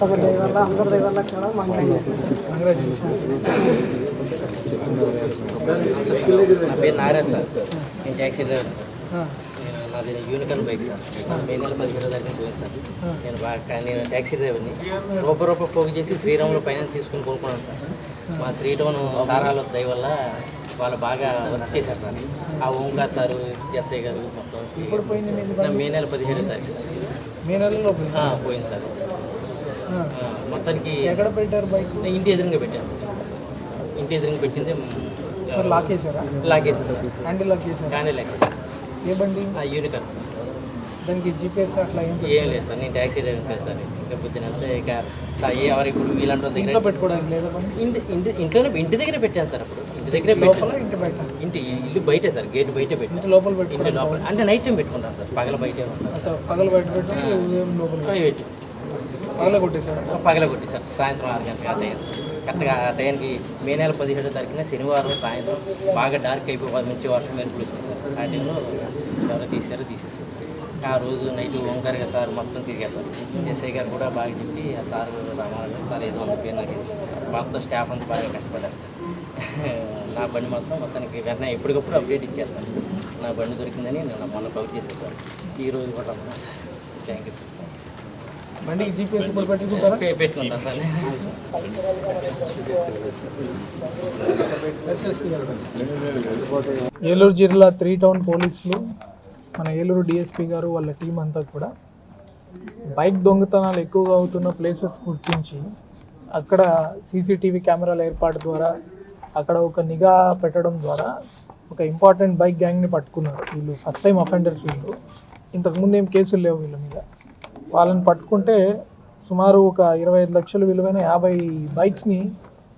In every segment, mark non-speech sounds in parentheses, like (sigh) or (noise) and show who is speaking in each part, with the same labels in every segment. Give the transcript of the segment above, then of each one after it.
Speaker 1: తమ దయ వల్ల అందరి దయ వల్ల కూడా మంగళం
Speaker 2: నా పేరు నాగరాజ్ సార్. నేను ట్యాక్సీ డ్రైవర్ సార్. నేను నాది యూనికాన్ బైక్ సార్. మే నెల పదిహేడో తారీఖున పోయింది సార్. నేను బాగా నేను ట్యాక్సీ డ్రైవర్ని రూపాయి రూపాయి పోగు చేసి శ్రీరాములు పైన తీసుకుని కొనుక్కున్నాను సార్. మా త్రీ టౌన్ సారాల దయ వల్ల వాళ్ళు బాగా వర్క్ చేశారు సార్. ఆ ఓంకార్ సారు ఎస్ఐ గారు మొత్తం నా మే నెల పదిహేడో తారీఖు సార్.
Speaker 1: మే నెలలో
Speaker 2: పోయింది సార్. మొత్తానికి
Speaker 1: ఎక్కడ పెట్టారు బైక్
Speaker 2: ఇంటి ఎదురుగా పెట్టాను సార్. ఇంటి ఎదురుగా పెట్టింది
Speaker 1: లాక్ వేసారా
Speaker 2: లాగేసింది సార్.
Speaker 1: హ్యాండిల్ లాక్ చేశారా?
Speaker 2: కానీ లేక
Speaker 1: ఏ బండి?
Speaker 2: ఆ యూనికాన్ సార్.
Speaker 1: దానికి జీపీఎస్ అట్లా ఏంటి
Speaker 2: ఏం లేదు సార్ నేను ట్యాక్సీ డ్రైవర్ కదా సార్. ఇంకా పొద్దున ఇక సార్ ఏ ఎవరు ఇప్పుడు వీళ్ళంటే దగ్గర
Speaker 1: పెట్టుకోవడానికి లేదా
Speaker 2: ఇంటి ఇంటి ఇంట్లోనే ఇంటి దగ్గరే పెట్టాను సార్ అప్పుడు. ఇంటి దగ్గరే
Speaker 1: లోపల
Speaker 2: పెట్టాను.
Speaker 1: ఇంటి బయట?
Speaker 2: ఇంటి ఇల్లు బయటే సార్ గేట్ బయటే పెట్టాను.
Speaker 1: ఇంటి లోపల
Speaker 2: ఇంటి
Speaker 1: పెట్టుకోవాలి
Speaker 2: లోపల. అంటే నైట్ టైం పెట్టుకుంటాను సార్ పగల బయటే ఉంటాను
Speaker 1: పగలు బయట పెట్టి లోపల పెట్టి. పగల
Speaker 2: పగల కొట్టి సార్ సాయంత్రం ఆరు గంటలకు ఆ టైం సార్ కరెక్ట్గా ఆ టైంకి మే నెల పదిహేడో తారీఖున శనివారం సాయంత్రం బాగా డార్క్ అయిపోయి మంచి వర్షం మెరుపులు వచ్చింది సార్. ఆ టైంలో ఎవరో తీసారో తీసేసారు సార్. ఆ రోజు నైట్ ఓంకార్ గారు సార్ మొత్తం తిరిగారు సార్ ఎస్ఐ గారు కూడా బాగా చెప్పి ఆ సార్ రామారావు సార్ ఏదో ఉంది పేరు నాకు మొత్తం స్టాఫ్ అంతా బాగా కష్టపడ్డారు సార్. (laughs) నా బండి మాత్రం మొత్తానికి వెంటనే ఎప్పటికప్పుడు అప్డేట్ ఇచ్చారు సార్. నా బండి దొరికిందని నేను మొన్న కవర్ చేశాను సార్. ఈ రోజు కూడా రమ్మన్నా సార్. Thank you sir.
Speaker 1: బండికి జీపీఎస్ ఇప్పుడు పెట్టుకుంటారా?
Speaker 2: సార్.
Speaker 1: ఏలూరు జిల్లా త్రీ టౌన్ పోలీసులు మన ఏలూరు డిఎస్పీ గారు వాళ్ళ టీం అంతా కూడా బైక్ దొంగతనాలు ఎక్కువగా అవుతున్న ప్లేసెస్ గుర్తించి అక్కడ సీసీటీవీ కెమెరాల ఏర్పాటు ద్వారా అక్కడ ఒక నిఘా పెట్టడం ద్వారా ఒక ఇంపార్టెంట్ బైక్ గ్యాంగ్ని పట్టుకున్నారు వీళ్ళు. ఫస్ట్ టైం అఫెండర్స్ వీళ్ళు. ఇంతకుముందు ఏం కేసులు లేవు వీళ్ళ మీద. వాళ్ళని పట్టుకుంటే సుమారు ఒక ఇరవై ఐదు లక్షలు విలువైన యాభై బైక్స్ని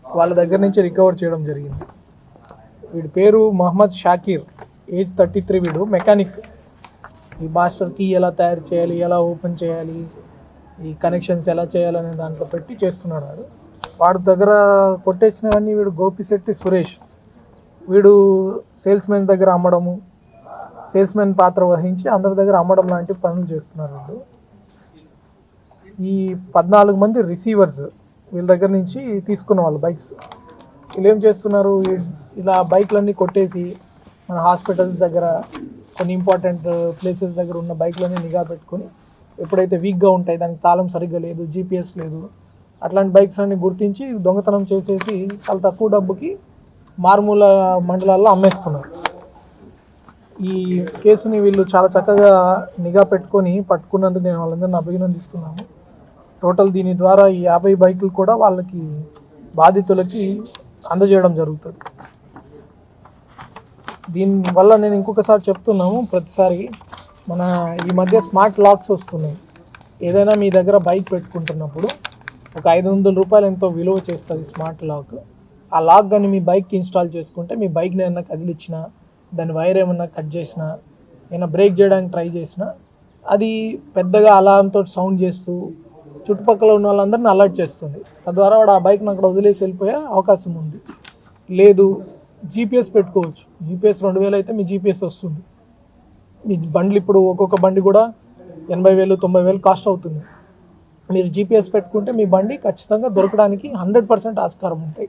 Speaker 1: వాళ్ళ దగ్గర నుంచి రికవర్ చేయడం జరిగింది. వీడి పేరు Mohammed Shakir. Age thirty three వీడు. మెకానిక్. ఈ మాస్టర్ కీ ఎలా తయారు చేయాలి ఎలా ఓపెన్ చేయాలి ఈ కనెక్షన్స్ ఎలా చేయాలనే దాంట్లో పెట్టి చేస్తున్నాడు వాడు. వాడి దగ్గర కొట్టేసినవన్నీ వీడు గోపిశెట్టి సురేష్. వీడు సేల్స్ మెన్ దగ్గర అమ్మడము సేల్స్ మెన్ పాత్ర వహించి అందరి దగ్గర అమ్మడం లాంటి పనులు చేస్తున్నారు వీళ్ళు ఈ పద్నాలుగు మంది రిసీవర్స్ వీళ్ళ దగ్గర నుంచి తీసుకున్న వాళ్ళు బైక్స్ వీళ్ళు ఏం చేస్తున్నారు? ఇలా బైక్లన్నీ కొట్టేసి మన హాస్పిటల్స్ దగ్గర కొన్ని ఇంపార్టెంట్ ప్లేసెస్ దగ్గర ఉన్న బైక్లన్నీ నిఘా పెట్టుకొని ఎప్పుడైతే వీక్గా ఉంటాయి దానికి తాళం సరిగ్గా లేదు జీపీఎస్ లేదు అట్లాంటి బైక్స్ అన్ని గుర్తించి దొంగతనం చేసేసి చాలా తక్కువ డబ్బుకి మారుమూల మండలాల్లో అమ్మేస్తున్నారు. ఈ కేసుని వీళ్ళు చాలా చక్కగా నిఘా పెట్టుకొని పట్టుకున్నందుకు నేను వాళ్ళందరినీ అభినందిస్తున్నాను. టోటల్ దీని ద్వారా ఈ యాభై బైకులు కూడా వాళ్ళకి బాధితులకి అందజేయడం జరుగుతుంది. దీనివల్ల నేను ఇంకొకసారి చెప్తున్నాము ప్రతిసారి మన ఈ మధ్య స్మార్ట్ లాక్స్ వస్తున్నాయి. ఏదైనా మీ దగ్గర బైక్ పెట్టుకుంటున్నప్పుడు ఒక ఐదు వందల రూపాయలు ఎంతో విలువ చేస్తుంది స్మార్ట్ లాక్. ఆ లాక్ కానీ మీ బైక్కి ఇన్స్టాల్ చేసుకుంటే మీ బైక్ని ఏమన్నా కదిలిచ్చినా దాని వైర్ ఏమన్నా కట్ చేసినా ఏమైనా బ్రేక్ చేయడానికి ట్రై చేసినా అది పెద్దగా అలారంతో సౌండ్ చేస్తూ చుట్టుపక్కల ఉన్న వాళ్ళందరిని అలర్ట్ చేస్తుంది. తద్వారా వాడు ఆ బైక్ని అక్కడ వదిలేసి వెళ్ళిపోయే అవకాశం ఉంది. లేదు జీపీఎస్ పెట్టుకోవచ్చు. జీపీఎస్ రెండు వేలు అయితే మీ జీపీఎస్ వస్తుంది. మీ బండ్లు ఇప్పుడు ఒక్కొక్క బండి కూడా ఎనభై వేలు తొంభై వేలు కాస్ట్ అవుతుంది మీరు జీపీఎస్ పెట్టుకుంటే మీ బండి ఖచ్చితంగా దొరకడానికి హండ్రెడ్ పర్సెంట్ ఆస్కారం ఉంటాయి.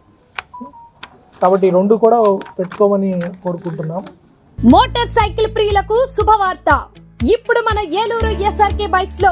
Speaker 1: కాబట్టి రెండు కూడా పెట్టుకోమని కోరుకుంటున్నాం
Speaker 3: మోటార్ సైకిల్ ప్రియులకు శుభవార్త. ఇప్పుడు మన ఏలూరు ఎస్ఆర్కే బైక్స్లో